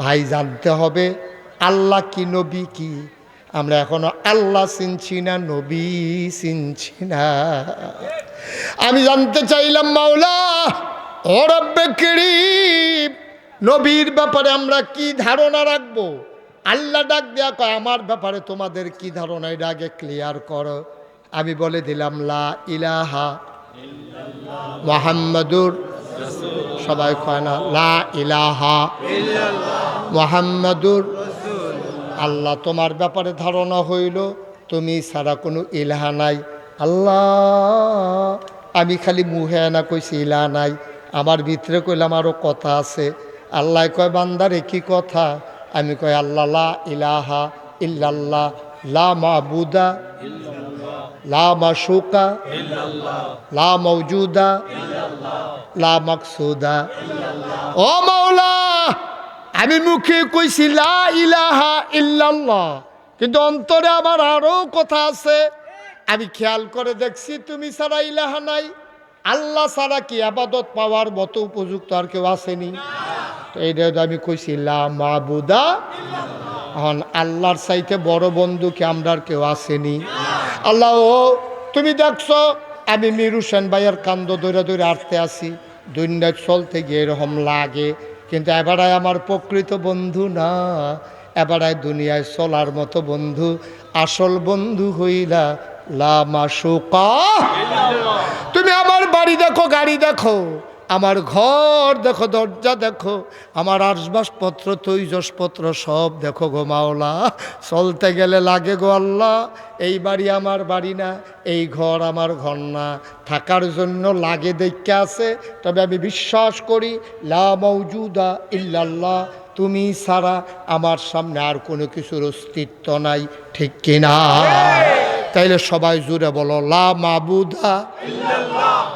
ভাই, জানতে হবে আল্লাহ কি, নবী কি? আমরা এখনও আল্লাহ চিনছি না, নবী চিনছি না। আমি জানতে চাইলাম, মাওলা করিম, নবীর ব্যাপারে আমরা কি ধারণা রাখব? আল্লাহ ডাক দেয়া কয়, আমার ব্যাপারে তোমাদের কি ধারণা? এটা আগে ক্লিয়ার করো। আমি বলে দিলাম, লা ইলাহা মোহাম্মদুর সবাই কয় না, লা ইলাহা মোহাম্মদুর আল্লাহ, তোমার ব্যাপারে ধারণা হইল, তুমি ছাড়া কোনো ইলাহা নাই। আল্লাহ, আমি খালি মুহে না কইছি, ইলাহা নাই। আমার ভিতরে কইলাম আরও কথা আছে। আল্লাহ কয়, বান্দারে, কি কথা? আমি কয় আল্লাহ, লা ইলাহা ইল্লাল্লাহ, লা মাবুদা লা মাশুকা, লা মৌজুদা লা মাকসুদা। ও মাওলা, আমি মুখে কইছি লা ইলাহা ইল্লাল্লাহ, কিন্তু অন্তরে আমার আরও কথা আছে। আমি খেয়াল করে দেখছি তুমি ছাড়া ইলাহা নাই। আল্লাহ ছাড়া কি আবাদত পাওয়ার মতো উপযুক্ত আর কেউ আসেনি? এইটা আমি কইছি লা মাবুদা, এখন আল্লাহর চাইতে বড় বন্ধু কি আমরা কেউ আসেনি? আল্লাহ ও তুমি দেখছ? আমি মির হুসেন ভাইয়ের কান্দ দৌড়ে দৌড়ে আটতে আসি। দুনিয়া চলতে গিয়ে এরকম লাগে কিন্তু এবারায় আমার প্রকৃত বন্ধু না। এবারায় দুনিয়ায় চলার মতো বন্ধু আসল বন্ধু হইলা লা মাসুকা তুমি আমার বাড়ি দেখো গাড়ি দেখো। আমার ঘর দেখো দরজা দেখো আমার আসবাসপত্র তৈজসপত্র সব দেখো গো মাওলা। চলতে গেলে লাগে গো আল্লাহ এই বাড়ি আমার বাড়ি না এই ঘর আমার ঘর না। থাকার জন্য লাগে দেখতে আছে তবে আমি বিশ্বাস করি লা মৌজুদা ইল্লাল্লাহ তুমি ছাড়া আমার সামনে আর কোনো কিছুর অস্তিত্ব নাই ঠিক কিনা? তাইলে সবাই জুড়ে বলো লা মাবুদা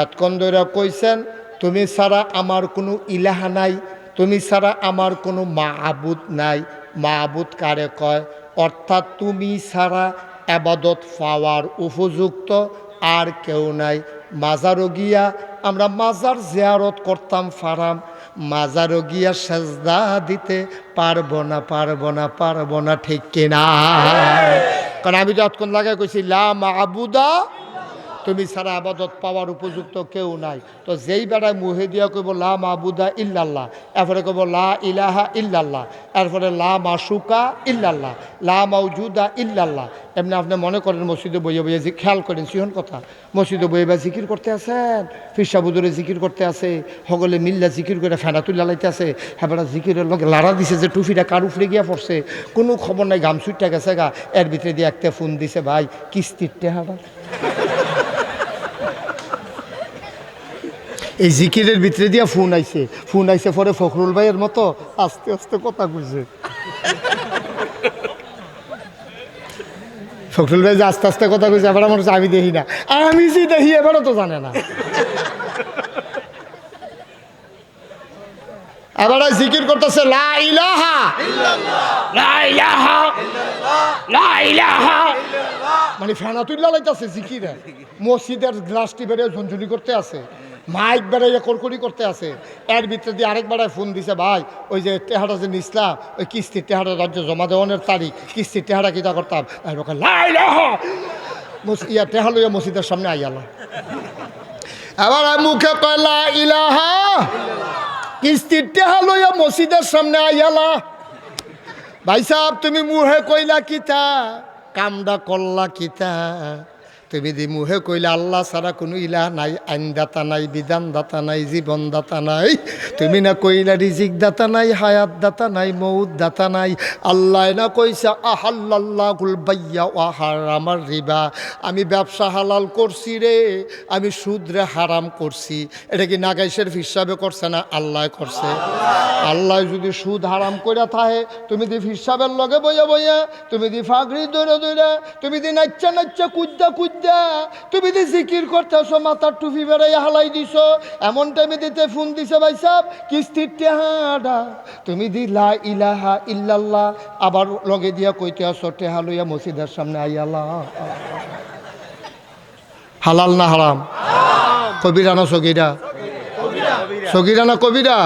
এতক্ষণ ধরে কইছেন, তুমি ছাড়া আমার কোনো ইলাহা নাই, তুমি ছাড়া আমার কোনো মা মাহবুদ নাই। মা মাহবুদ কারে কয়? অর্থাৎ তুমি ছাড়া আবাদত পাওয়ার উপযুক্ত আর কেউ নাই। মাজারও গিয়া আমরা মাজার জিয়ারত করতাম ফারাম, মাজারও গিয়া সেজদা দিতে পারব না পারব না পারব না, ঠিক কিনা? কারণ আমি যতক্ষণ লাগে কইছি, লা মাহবুদা তুমি ছাড়া আবাদত পাওয়ার উপযুক্ত কেউ নাই। তো যেই বেড়ায় মুহে দিয়া কইব, লা মাহবুদা ইল্লাল্লাহ। এরপরে কইব, লা ইলাহা ইল্লাল্লাহ। এরপরে, লা মাসুকা ইল্লাল্লাহ। লা মাউজুদা ইল্লাল্লাহ। এমনি আপনি মনে করেন মসজিদে বইয়ে বইয়ে খেয়াল করেন, সিহন কথা। মসজিদে বইয়ে বা জিকির করতে আছেন ফিরসাবুদরে জিকির করতে আছে সকলে মিল্লা জিকির করে ফেনা তুলে লাইতে আছে। হ্যাঁ জিকিরের লগে লাড়া দিছে যে টুফিটা কার উপরে গিয়া পড়ছে। কোনো খবর নাই গামছুটটা গেছে গা। এর ভিতরে দিয়ে একটা ফোন দিছে, ভাই, কিস্তির টেহাটা। এই জিকিরের ভিতরে দিয়া ফোন আইছে। ফোন আইছে পরে ফখরুল ভাইয়ের মতো আস্তে আস্তে কথা কইছে। ফখরুল ভাই যে আস্তে আস্তে কথা কইছে এবার আমার আমি দেখি না। আমি যে দেখি এবারও তো জানে না। এবার জিকির করতেছে লা ইলাহা লা ইলাহা লা ইলাহা মানে ফেনা তুল্লা লাইতেছে জিকিরে। মসজিদের গ্লাসটি বেড়ে ঝনঝনি করতে আছে। মাইক বেড়াইয়া কড়কড়ি করতে আছে। এর ভিতরে দিয়ে আরেক বেড়ায় ফোন দিছে, ভাই, ওই যে টেহাটা যে নিসলা ওই কিস্তির টেহাটা রাজ্য জমা দেওয়ানোর তারিখ, কিস্তির টেহাটা কিতা করতাম? আর ওখানে লাই ইয়া টেহা লইয়া মসজিদের সামনে আইয়ালা আর মুখে কয়লা ইলাহা কিস্তির টেহা লইয়া মসজিদের সামনে আইয়ালা ভাই সাহেব, তুমি মুহে কইলা কিতা? কামডা করলা কিতা? তুমি দি মুহে কইলে, আল্লাহ ছাড়া কোনো ইলাহ নাই, আইনদাতা নাই, বিধানদাতা নাই, জীবনদাতা নাই। তুমি না কইলা রিজিক দাতা নাই হায়াত দাতা নাই মৌত দাতা নাই। আল্লাহ না কইসা আহাল্লাহ গুল বাইয়া ওয়াহার আমার রিবা। আমি ব্যবসা হালাল করছি রে, আমি সুদরে হারাম করছি। এটা কি নাগাইশের হিসাবে করছে না আল্লাহ করছে? আল্লাহ যদি সুদ হারাম করে থাকে, তুমি দি হিসাবের লগে বইয়া বইয়া, তুমি দি ফাগরি দৌড়ে দৌড়ে, তুমি দি নাচ্চা নাচ্চা কুদ্দা কুদ্দা তুমি দি জিকির করতেছো, মাথার টুপি বেড়াই হালাই দিছো, এমন টাইমে দিতে ফোন দিছে ভাই সাহ কিস্তির টেহাডা তুমি দি লা ইলাহা ইল্লাল্লাহ আবার লগে দিয়া কইতে আসো টেহা লইয়া মসজিদের সামনে আইয়ালা হালাল না হারাম? কবিরা না সগিরা? সগিরা না কবিরা?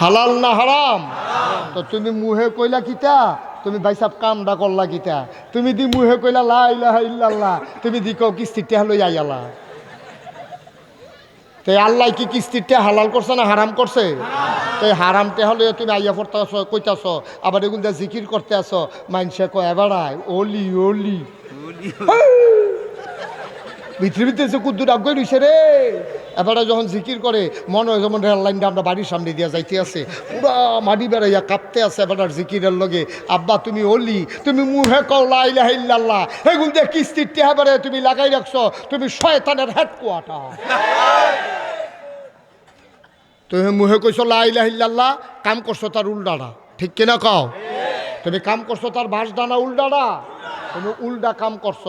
হালাল না হারাম? তো তুমি মুহে কইলা কিতা? তুমি ভাই সাহেব কামডা করলা কিতা তুমি দি মুহে কইলা, লা ইল্লাল্লাহ। তুমি দি কও টেহা লই আইয়ালা তো আল্লাহ কি কিস্তিটা হালাল করছে না হারাম করছে? তো হারাম হলে তুমি আইয়া পড়তে আসো কইতাছ, আবার এগুলো জিকির করতে আসো মাইনসে কয় এবারায় ওলি ওলি। ভিতরে ভিতরে এসে কুদ্দুর আগ্রহ রইছে রে। এবারে যখন জিকির করে, মনে হয় যেমন রেল লাইনটা আমরা বাড়ির সামনে দিয়া যাইতে আছে, পুরা মাটি বেড়াইয়া কাঁপতে আছে এবার জিকিরের লগে। আব্বা, তুমি ওলি তুমি মুহে ইল্লাল্লাহ। এগুল দিয়ে কিস্তির টেহাবারে তুমি লাগাই রাখছো, তুমি শয়তানের হেডকোয়ার্টার। তুমি মুহে কইছো লা ইলাহা ইল্লাল্লাহ, কাম করছ তার উল্টাটা। ঠিক কিনা কও? তুমি কাম করছ তার বাস দানা উল্টাটা। তুমি উল্টা কাম করছ।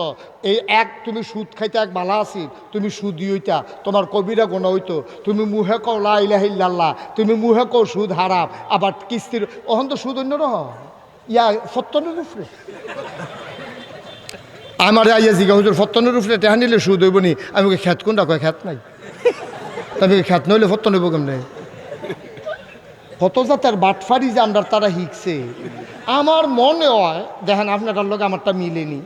এই এক তুমি সুদ খাইতে এক বালা আছি, তুমি সুদ হইতা, তোমার কবিরা গোনা হইতো। তুমি মুহে কও লা ইলাহা ইল্লাল্লাহ, তুমি মুহে কও সুদ হারাম, আবার কিস্তির ওহন তো সুদ অন্য রহ ইয়া সত্তরের উপরে আমার আইয়া জিগা হুজুর ফত্তনের উপরে টেহা নিলে সুদ হইব নি? আমি খ্যাত কোনটা? কয়, খ্যাত নাই। তবে খ্যাত নইলে ফত্তন কেমনে? কত জাতের বাটফারি যে আমরা তারা শিখছে আমার মনে হয়, দেখেন আপনার লোক আমারটা মিলেনি,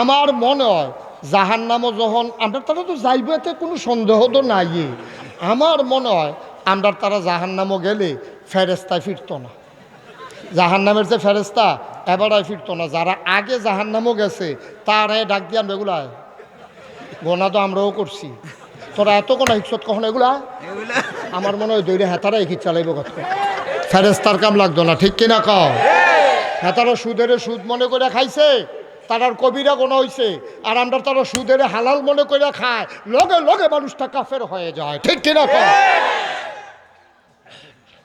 আমার মনে হয় জাহান নামও যখন আমরা তারা তো যাইব এতে কোনো সন্দেহ তো নাই আমার মনে হয় আমরা তারা জাহান নামও গেলে ফেরেস্তায় ফিরতো না। জাহান নামের যে ফেরেস্তা এবারায় ফিরতো না। যারা আগে জাহান নামও গেছে, তারাই ডাক দিয়ে এগুলায়। গোনা তো আমরাও করছি। তোরা এত কোনো হিকসত কখন এগুলা? আমার মনে হয় দৈরে হেতারা এগিয়ে চালাইব কত ফেরেস্তার কাম লাগতো না ঠিক কিনা ক হেতারা সুদের সুদ মনে করে খাইছে তারার কবিরা গোনা হয়েছে আর আমরা তারা সুদের হালাল মনে করে খায় লগে লগে মানুষটা কাফের হয়ে যায় ঠিক কিনা ক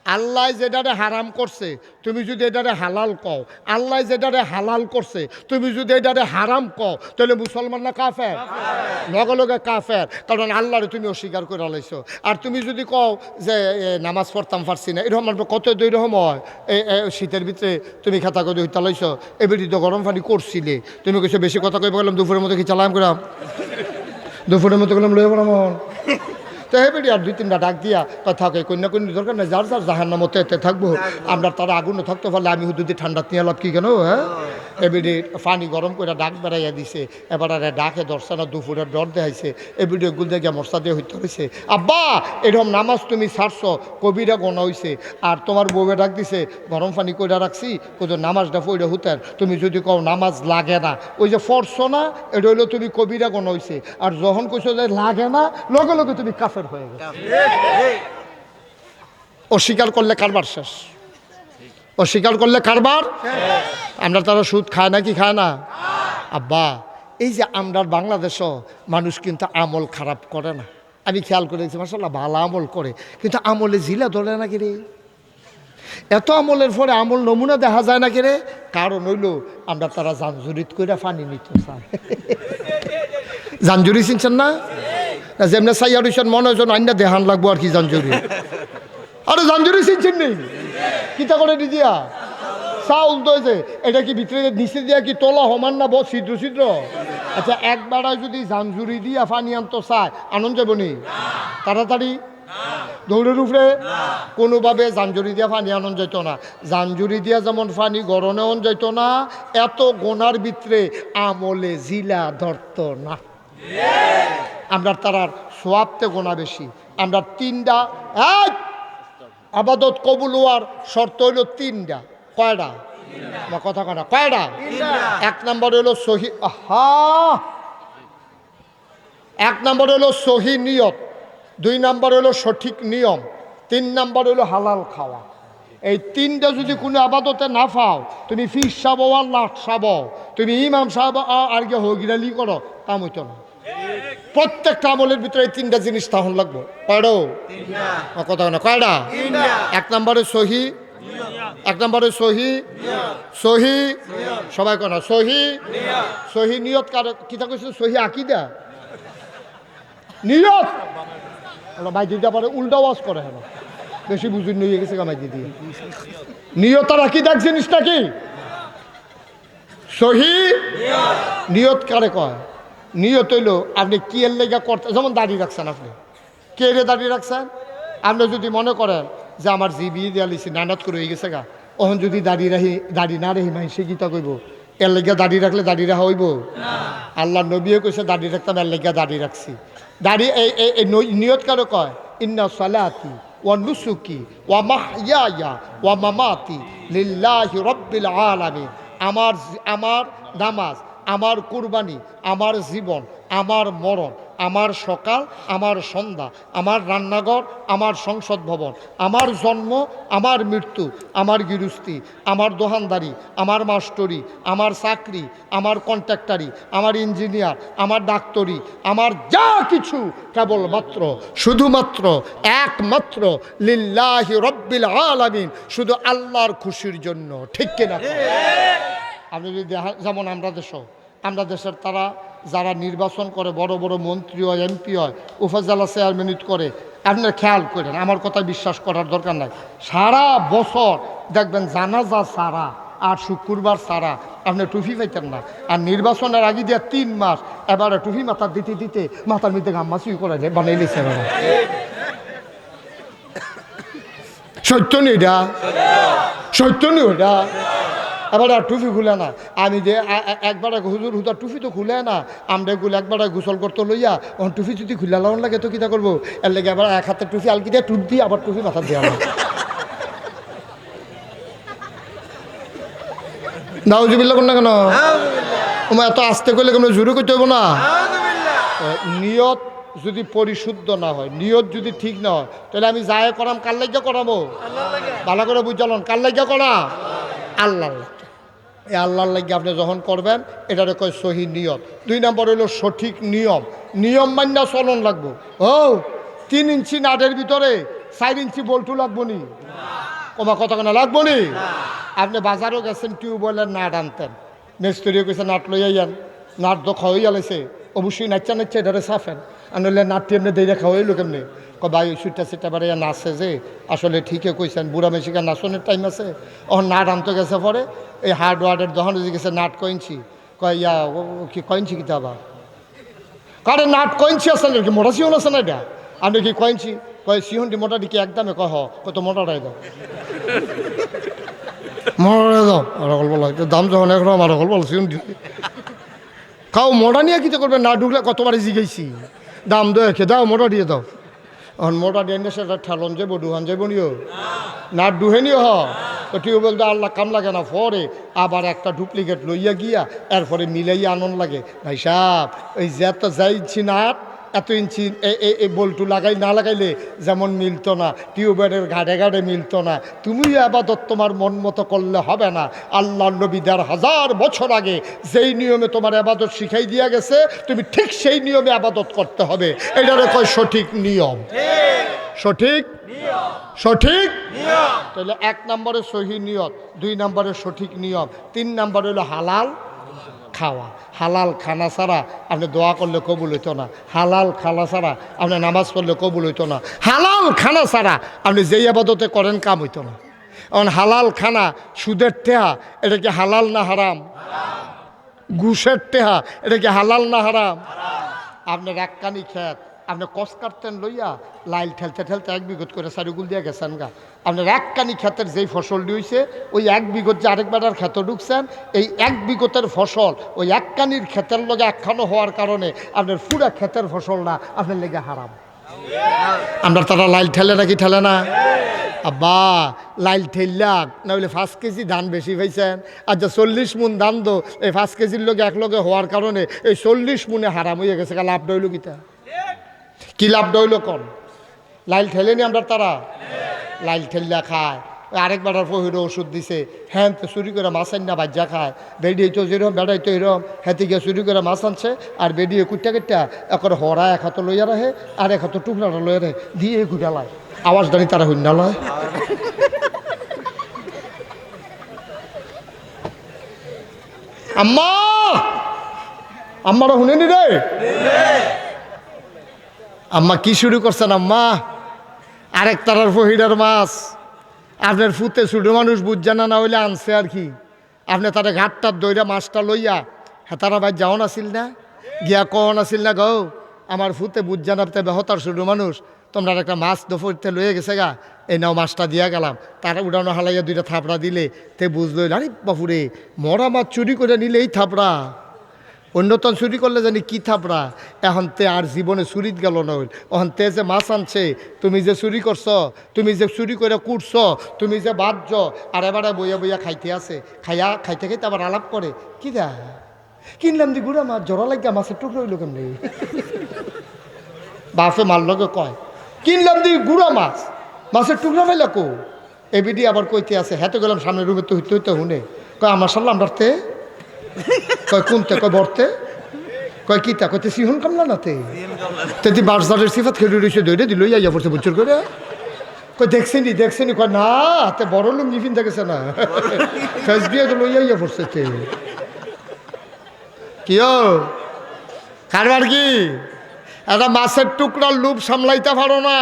আল্লাহ যেটারে হারাম করছে তুমি যদি এটারে হালাল কও। আল্লাহ যেটারে হালাল করছে তুমি যদি এটারে হারাম কও তাহলে মুসলমান না কাফের? লগে লগে কাফের। কারণ আল্লাহরে তুমি অস্বীকার করে লাইছো। আর তুমি যদি কও যে নামাজ পড়তাম পারছি না এরকম আর কত দুই রকম হয় শীতের ভিতরে তুমি খাতা করে হইতা লাইছো এবারে তো গরম পানি করছিলে। তুমি কিছু বেশি কথা কই বললাম দুপুরের মতো কি চালাম করাম দুপুরের মতো গেলাম লয়ে পড়াম তো হেবেডি আর দুই তিনটা ডাক দিয়া কথা কে কন্যা কন্যা দরকার নেই যার যার জাহান্ন নামতে এতে থাকব আমরা তারা আগুনে থাকতে পারলে আমি হুদুদি ঠান্ডা নিয়ে লাভ কি কেন হ্যাঁ? এবিডি পানি গরম করে ডাক বেড়াইয়া দিছে। এবার আর ডাকে দর্শা না দুপুরের ডর দেখাইছে। এবিডি গুল দিয়ে মশলা দিয়ে হইতে হয়েছে আব্বা এরকম নামাজ তুমি ছাড়ছো কবিরা গোনা হইছে আর তোমার বউয়ে ডাক দিছে গরম পানি কইরা রাখছি কোথাও নামাজটা পড়ে হুতেন তুমি যদি কও নামাজ লাগে না। ওই যে ফরছো না এটা হইল তুমি কবিরা গোনা হইছে আর যখন কইছো যে লাগে না লগে লগে তুমি কাফের হয়ে গেছো। অস্বীকার করলে কারবার শেষ। অস্বীকার করলে কারবার? আমরা তারা সুদ খায় না কি খায় না? আব্বা, এই যে আমরা বাংলাদেশও মানুষ কিন্তু আমল খারাপ করে না। আমি খেয়াল করেছি মাসাল্লাহ ভালো আমল করে। কিন্তু আমলে জিলা ধরে নাকি রে? এত আমলের পরে আমল নমুনা দেখা যায় নাকি রে? কারণ হইল, আমরা তারা জানজুরিত করে ফানি নিতে চাই জানজুরি চিনছেন না? না, যেমনি সাইয়ার হইছেন মনে হয় আইনা দেহান লাগবো আর কি জানজুরি আরে জানজুরি চিনছেন নেই? কিতা করে দি দিয়া চাউল হয়েছে এটা কি ভিতরে নিচে দিয়া কি তলা সমান না বস ছিদ্র ছিদ্র আচ্ছা একবারায় যদি জানজুরি দিয়া পানি আনতো চায় আনন্দ যাব নি? তাড়াতাড়ি দৌড়ের উপরে কোনোভাবে জানজুরি দিয়া পানি আনন্দ যেত না। জানজুরি দিয়া যেমন পানি গরমে অন যেত না, এত গোনার ভিতরে আমলে জিলা ধরত না। আমরা তারার সোয়াবতে গোনা বেশি আমরা তিনটা এই! আবাদত কবুল হওয়ার শর্ত হইল তিনটা। কয়টা? আমার কথা কয়টা? কয়টা এক নম্বর হইল সহি আহা! এক নম্বর হলো সহি নিয়ত দুই নম্বর হলো সঠিক নিয়ম তিন নম্বর হলো হালাল খাওয়া। এই তিনটা যদি কোনো আবাদতে না পাও তুমি ফিস সাব আর লাট সাব তুমি ইমাম সাহেব আর কে হগিরালি করো কাম হইত না। প্রত্যেকটা আমলের ভিতরে তিনটা জিনিস তাহন লাগবো। কয়ডো কথা না। কয়ডা এক নম্বরে সহি। এক নম্বরে সহি। সহি। সবাই কনা সহি। সহি নিয়ত কার? কিতা কইছে সহি আকিদা? নিয়ত? ভাই দিতে পারে উল্টা ওয়াজ করে হেন। বেশি বুঝুন নিয়ে গেছে কামাই দিদি নিয়ত আর আকিদার জিনিসটা কি সহি? নিয়ত কারে কয়? নিয়ত হইল, আপনি কি এর লেগা করতে যেমন দাড়ি রাখছেন আপনি। কে রে দাড়ি রাখছেন? আপনি যদি মনে করেন যে আমার জি বিয়ে দেওয়া লিছি নানাত করে হয়ে গেছে গা ওহন যদি দাড়ি রাহি দাড়ি না রেহি মাই সে গীতা কইব, এর লেগা দাড়ি রাখলে দাড়ি রাখা হইব? আল্লাহ নবীও কইছে দাঁড়িয়ে রাখতাম, এর লেগা দাড়ি রাখছি। দাড়ি এই নিয়ত কারও কয়, ইন্না সালাতি ওয়া নুসুকি ওয়া মাহইয়ায়া ওয়া মামাতি লিল্লাহি রব্বিল আলামিন। আমার আমার নামাজ আমার কুরবানি, আমার জীবন, আমার মরণ, আমার সকাল, আমার সন্ধ্যা, আমার রান্নাঘর, আমার সংসদ ভবন, আমার জন্ম, আমার মৃত্যু, আমার গৃহস্থী, আমার দোকানদারি আমার মাস্টরি, আমার চাকরি, আমার কন্ট্রাক্টারি, আমার ইঞ্জিনিয়ার, আমার ডাক্তারি, আমার যা কিছু কেবলমাত্র, শুধুমাত্র একমাত্র লিল্লাহি রব্বিল আলামিন, শুধু আল্লাহর খুশির জন্য, ঠিক কিনা? আপনি যদি দেখা- যেমন আমরা দেশও, আমরা দেশের তারা যারা নির্বাচন করে, বড় বড় মন্ত্রী হয়, এমপি হয়, উপজেলা চেয়ারম্যানিট করে আপনার খেয়াল করেন, আমার কথা বিশ্বাস করার দরকার নাই। সারা বছর দেখবেন জানাজা সারা আর শুক্রবার সারা আপনি টুপি পাইতেন না। আর নির্বাচনের আগে দিয়ে তিন মাস এবারে টুপি মাথার দিতে দিতে মাথার মধ্যে গাম্মাসুই করে বানাই এবারে। সত্য নেই সত্য নেই ওটা। এবার আর টুপি খুলে না। আমি যে একবার এক হুজুর হুদার টুপি তো খুলে না আমরা গুলো একবার গোসল করতে লইয়া ওন টুপি যদি খুলে লাউন লাগে তো কিতা করব? এর লেগে আবার এক হাতে টুপি আলকি দিয়ে টুপ দিয়ে আবার টুপি মাথা দেওয়া নাউজুবিল্লা কোন না কেন? তোমার এত আস্তে করলে কোনো জোরে করতে হব না? নিয়ত যদি পরিশুদ্ধ না হয় নিয়ত যদি ঠিক না হয় তাহলে আমি যায় করাম কার লাগিয়া করাবো ভালো করে বুঝালন কার লাগিয়া করা আল্লাহর এই আল্লাহর লাগে আপনি যখন করবেন, এটারে কয় সহি নিয়ম। দুই নম্বর হলো সঠিক নিয়ম। নিয়ম মান্যা চলন লাগবো। ও, তিন ইঞ্চি নাটের ভিতরে চার ইঞ্চি বল্টু লাগবো নি? কমা কত কেনা লাগবো নি? আপনি বাজারও গেছেন, টিউবওয়েলের নাট আনতেন। মিস্ত্রিও কইছে, নাট লই আইয়ান। নাট তো খাওয়াই আলাইছে। অবশ্যই নাচা নাচছে এটারে সাফেন। আনলে নাটটি এমনি দিয়ে খাওয়াইলো কেমনি? ক ভাই সুইটা সিটা বারে নাচে যে? আসলে ঠিকই কইছেন, বুড়া মেশিকা নাচনের টাইম আছে। ও নাট আনতে গেছে পরে, এই হার্ডওয়ার্ডের দোকানে যে গেছে নাট কইনছি। কয়, ইয়া কি কইনছি কিতা আবার? কারে নাট কইনছি আছে নাকি? মোটা সিহন আছে না এটা? আমি কি কইনছি? কয় সিহনটি মোটা কি একদমে কহ, কত মোটাটাই দাও। মোটাটাই দাও গল্প দাম যখন একরকম, আর গল্প সিহনটি খাও, মোটা নিয়ে কিতে করবে? না ঢুকলে কতবারই জিগেছি দাম দো, একে দাও, মোটা দিয়ে দাও। এখন মোটা নিয়ে সেটা ঠেলন যাব ডুহান যাব নিও না ডুহেনিও হ। তো টিউবওয়েল তো আল্লাহ কাম লাগে না, পরে আবার একটা ডুপ্লিকেট লইয়া গিয়া, এরপরে মিলাইয়া আনন্দ লাগে। ভাই সাহ ওই যে এত যাইছি নাট এত ইঞ্চি এ- এ- এই বল্টু লাগাই না লাগাইলে যেমন মিলতো না টিউবওয়েলের ঘাড়ে ঘাড়ে মিলতো না। তুমি আবাদত তোমার মন মতো করলে হবে না। আল্লাহ নবী দেড় হাজার বছর আগে যেই নিয়মে তোমার আবাদত শিখাই দিয়া গেছে তুমি ঠিক সেই নিয়মে আবাদত করতে হবে। এটারে কয় সঠিক নিয়ম। সঠিক? সঠিক? তাহলে এক নম্বরে সহি নিয়ত দুই নম্বরে সঠিক নিয়ম তিন নম্বরে হলো হালাল খাওয়া। হালাল খানা ছাড়া আপনি দোয়া করলে কবুল হইতো না। হালাল খানা ছাড়া আপনি নামাজ পড়লে কবুল হইতো না। হালাল খানা ছাড়া আপনি যেই আবাদতে করেন কাম হইতো না। এখন হালাল খানা সুদের টেহা এটা কি হালাল না হারাম? ঘুষের টেহা এটা কি হালাল না হারাম? আপনার এক কানি খেত আপনি কষ কাটতেন লইয়া লাইল ঠেলতে ঠেলতে এক বিগত করে সারিগুল দিয়ে গেছেন গা। আপনার এক কানি ক্ষেতের যেই ফসলটি হয়েছে ওই এক বিগত যে আরেকবার ক্ষেত ঢুকছেন, এই এক বিগতের ফসল ওই এক কানির ক্ষেতের লগে একখানো হওয়ার কারণে আপনার পুরা ক্ষেতের ফসল না, আপনার লেগে হারাম। আমরা তারা লাইল ঠেলে নাকি ঠেলে না? আব্বা, লাইল ঠেললাক না বলে পাঁচ কেজি ধান বেশি পাইছেন। আচ্ছা চল্লিশ মুন ধান দো এই পাঁচ কেজির লোক এক লগে হওয়ার কারণে এই চল্লিশ মুনে হারাম হয়ে গেছে কা লাভ ডইল কিতা? কি লাভ ডইল কন লাইল ঠেলে নি আমরা তারা? লাইল ঠেললা খায়। ওই আরেকবার পহিরো ওষুধ দিছে হ্যাঁ তো চুরি করে মাছ আন না বাজ্যা খায়। বেডি তো যেরকম বেড়াই তো এরকম। হ্যাঁ গিয়ে চুরি করে মাছ আনছে, আর বেডি কুটটা কেটটা একর হরা এক হাতে লইয়া রাখে, আর এক হাতে টুকরাটা লইয়া রাখে, দিয়ে গুটালায় আওয়াজ দানি তারা না লয়। আম্মা! আম্মারা শুনেনি রে? আম্মা কি শুরু করছেন আম্মা? আরেক তারার ফহিরার মাছ। আপনার ফুতে ছোটো মানুষ বুঝছে না না হইলে আনছে আর কি। আপনি তারা ঘাটটার দইরা মাছটা লইয়া হ্যাঁ তারা ভাই যাও আসিল না? গিয়া কন আসিল না, গো, আমার ফুতে বুঝছে না বেহতার ছোটো মানুষ। তোমরা একটা মাছ দফরতে লয়ে গেছে গা। এই নাও মাছটা দিয়া গেলাম। তারা উড়ানো হালাইয়া দুইটা থাপড়া দিলে, তে বুঝলো, আরে বাপুরে, মরা মাছ চুরি করে নিলে এই থাপড়া। অন্যতন চুরি করলে জানি কি থাপড়া? এখন তে আর জীবনে চুরিত গেল না হইল এখন তে যে মাছ আনছে, তুমি যে চুরি করছ, তুমি যে চুরি করে কুটছ, তুমি যে বাদছ আর এবারে বইয়া বইয়া খাইতে আছে, খাইয়া, খাইতে খাইতে আবার আলাপ করে। কি দা? কিনলাম দি গুড়া মাছ জড়া লাগিয়া মাছের টুকরো হইল কেমনি? বাপে মার লগে কয়, কিনলাম দি গুড়া মাছ, মাছের টুকরা পাইলা কো? এবিডি আবার কইতে আছে হ্যাঁ গেলাম সামনের রুমে তো হইতে হইতে হুনে। কয় আমার সাল্লাম ডারতে কয় কোনতে কয় বর্তে কয়, কিতা? কইতে সিহন কামলা নাতে তেতি বারজারের সিফাত খেলে রয়েছে দইরে দিল ইয়া পড়ছে বুঝর করে। কই দেখছেনি দেখছেনি, কয়, না, তে বড় লোক নিফিন দেখেছে না। ফেস দিয়ে তো লইয়া ইয়া পড়ছে তে। কিও কারবার কি? একটা মাছের টুকরার লুপ সামলাইতে পারো না।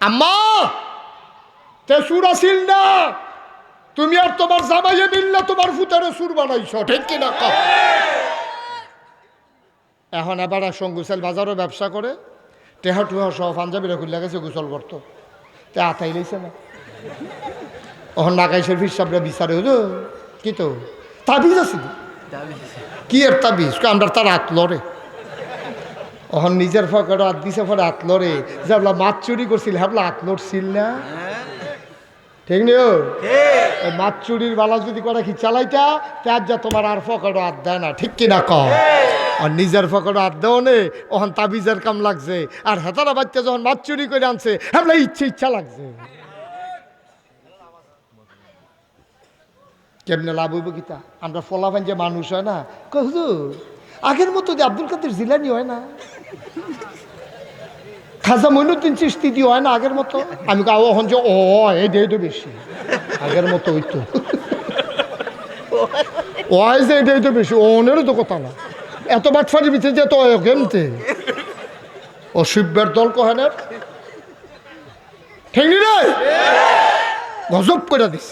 আম্মা! তে সুর আসিল না তুমি আর তোমার জামাইয়ে মিললে তোমার ফুতারে সুর বানাইছ, ঠিক কিনা? এখন আর সঙ্গুসেল বাজারও ব্যবসা করে, টেহা টুহা সহ পাঞ্জাবিরা খুলে গেছে গোসল করতো। তে আতাই লইছে না। ওখান নাগাইশের ফির সাবরা বিচারে হলো কি তো? তাবিজ আছে কি এর তাবিজ? আমরা তার হাত লড়ে ওখান নিজের ফকেট হাত দিছে পরে হাত লড়ে যে মাছ চুরি করছিল হ্যাবলা হাত লড়ছিল না। ঠিক এই মাছ চুরির বালা যদি করে কি চালাইতা তার যা তোমার আর ফকেটও হাত দেয় না ঠিক কিনা ক আর নিজের ফকেটও হাত দেও নে ওখান তাবিজের কাম লাগছে। আর হেতারা বাচ্চা যখন মাছ চুরি করে আনছে হ্যাবলা ইচ্ছে ইচ্ছা লাগছে। কেমনে লাভ হইব কিতা আমরা ফলাফান যে মানুষ হয় না। হুজুর? আগের মতো যে আব্দুল কাদের জিলানি হয় না। খাজা মইনুদ্দিন চিস্তি দিয়ে হয় না আগের মতো? আমি কাউ এখন যে, ও, এই তো বেশি। আগের মতো হইতো। ওয়াই যে এটাই তো বেশি। ওনেরও তো কথা না। এত বাটফারি ভিতরে যে তো কেমতে? অসভ্যের দল কহেনের ঠিক রে! গজব করে দিস।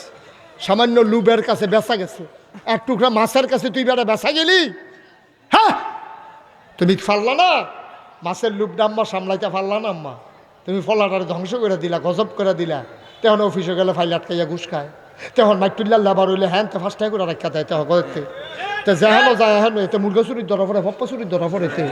সামান্য লুবের কাছে বেচা গেছে। এক টুকরা মাছের কাছে তুই বেড়া বেচা গেলি? হ্যাঁ? তুমি ফারলা না? মাছের লুপ আম্মা সামলাইতে পারলা না আম্মা। তুমি ফলাটার ধ্বংস করে দিলা, গজব করে দিলা। তেমন অফিসে গেলে ফাইল আটকাইয়া ঘুষ খায়। তখন মাইটুল্লাহ লাবার হইলে হ্যাঁ তো ফার্স্ট করে রাখা দেয় তেহ করতে তো। যেহানো যায় হেন এতে মুরগা চুরির ধরা পড়ে চুরির পড়েতে